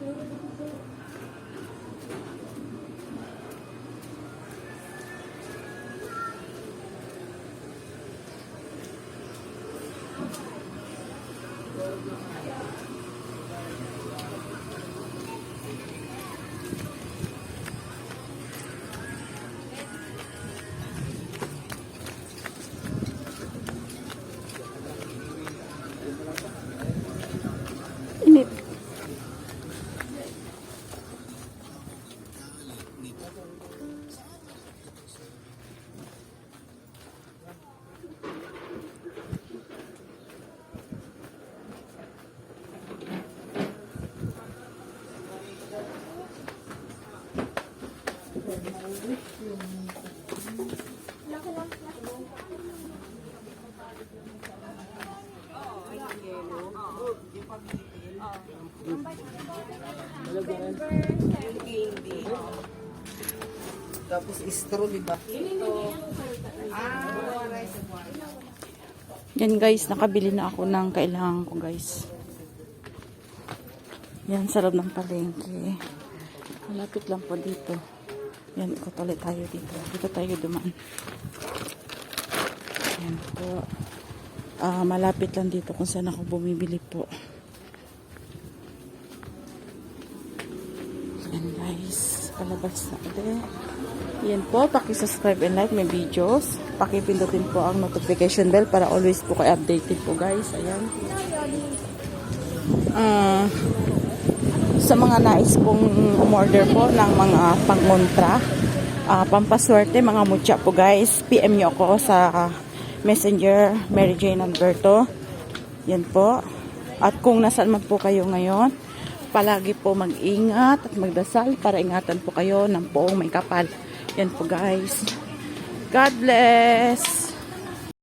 Init. Tapos istro, di ba? Yan guys, nakabili na ako ng kailangan ko guys. Yan, sarap ng palengke. Malapit lang po dito. Yan, ikot ulit tayo dito. Dito tayo dumaan. Yan po. Ah, malapit lang dito kung saan ako bumibili po. Yan guys, palabas na ulit. Yan po, paki-subscribe and like my videos. Paki-pindutin po ang notification bell para always po kayo updated po guys. Ayan. Ah, sa mga nais pong umorder po ng mga pangontra, ah, pampaswerte, mga mutya po guys, PM nyo ako sa Messenger Mary Jane Alberto. Yan po. At kung nasaan man po kayo ngayon, palagi po mag-ingat at magdasal para ingatan po kayo ng poong may kapal. Yan po guys. God bless!